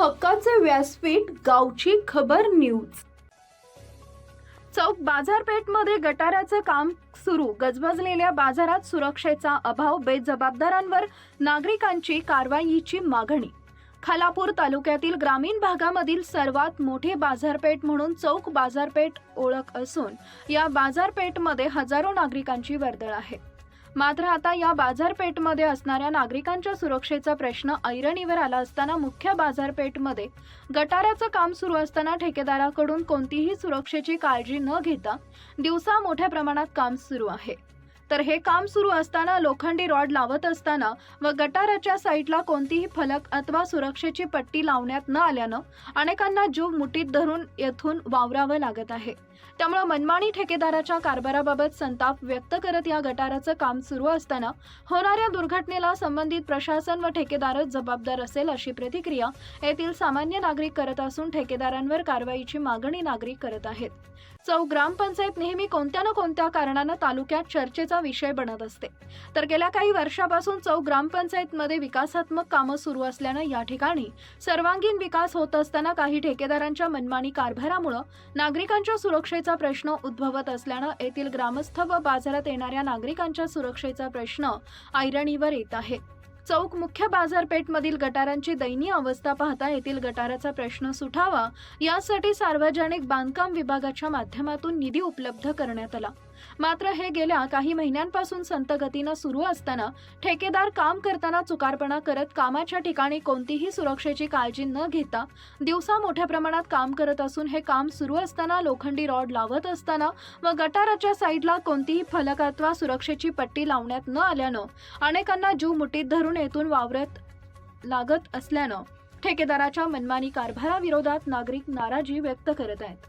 हक्काचे व्यासपीठ गावची खबर न्यूज. चौक बाजारपेठमध्ये गटाराचं काम सुरू. गजबजलेल्या बाजारात सुरक्षेचा अभाव बेजबाबदारांवर नागरिकांची कारवाईची मागणी. खालापूर तालुक्यातील ग्रामीण भागामधील सर्वात मोठी बाजारपेठ म्हणून चौक बाजारपेठ ओळख असून या बाजारपेठमध्ये हजारो नागरिकांची वर्दळ आहे. मात्र आता या बाजारपेठमध्ये असणाऱ्या नागरिकांच्या सुरक्षेचा प्रश्न ऐरणीवर आला असताना मुख्य बाजारपेठमध्ये गटाराचं काम सुरू असताना ठेकेदाराकडून कोणतीही सुरक्षेची काळजी न घेता दिवसा मोठ्या प्रमाणात काम सुरू आहे. तर हे काम सुरू असताना लोखंडी रॉड लावत असताना व गटाराच्या साईडला कोणतीही फलक अथवा सुरक्षेची पट्टी लावण्यात न आल्यानं अनेकांना जीव मुठीत धरून येथून वावरावं लागत आहे. त्यामुळे मनमानी ठेकेदाराच्या कारभाराबाबत संताप व्यक्त करत या गटाराचं काम सुरू असताना होणाऱ्या दुर्घटनेला संबंधित प्रशासन व ठेकेदारच जबाबदार असेल अशी प्रतिक्रिया येथील सामान्य नागरिक करत असून ठेकेदारांवर कारवाईची मागणी नागरिक करत आहेत. चौ ग्रामपंचायत नेहमी कोणत्या ना कोणत्या कारणानं तालुक्यात चर्चेचा विषय बनत असते. तर गेल्या काही वर्षापासून चौक ग्रामपंचायतमध्ये विकासात्मक कामं सुरू असल्यानं या ठिकाणी सर्वांगीण विकास होत असताना काही ठेकेदारांच्या मनमानी कारभारामुळं नागरिकांच्या सुरक्षेचा प्रश्न उद्भवत असल्यानं येथील ग्रामस्थ व बाजारात येणाऱ्या नागरिकांच्या सुरक्षेचा प्रश्न ऐरणीवर येत आहे. चौक मुख्य बाजारपेठमधील गटारांची दयनीय अवस्था पाहता येथील गटाराचा प्रश्न सुटावा यासाठी सार्वजनिक बांधकाम विभागाच्या माध्यमातून निधी उपलब्ध करण्यात आला. मात्र हे गेल्या काही महिन्यांपासून संत गतीनं सुरू असताना ठेकेदार काम करताना चुकारपणा करत कामाच्या ठिकाणी कोणतीही सुरक्षेची काळजी न घेता दिवसा मोठ्या प्रमाणात काम करत असून हे काम सुरू असताना लोखंडी रॉड लावत असताना व गटाराच्या साईडला कोणतीही फलक अथवा सुरक्षेची पट्टी लावण्यात न आल्यानं अनेकांना जीव मुठीत धरून येथून वावरत लागत असल्यानं ठेकेदाराच्या मनमानी कारभाराविरोधात नागरिक नाराजी व्यक्त करत आहेत.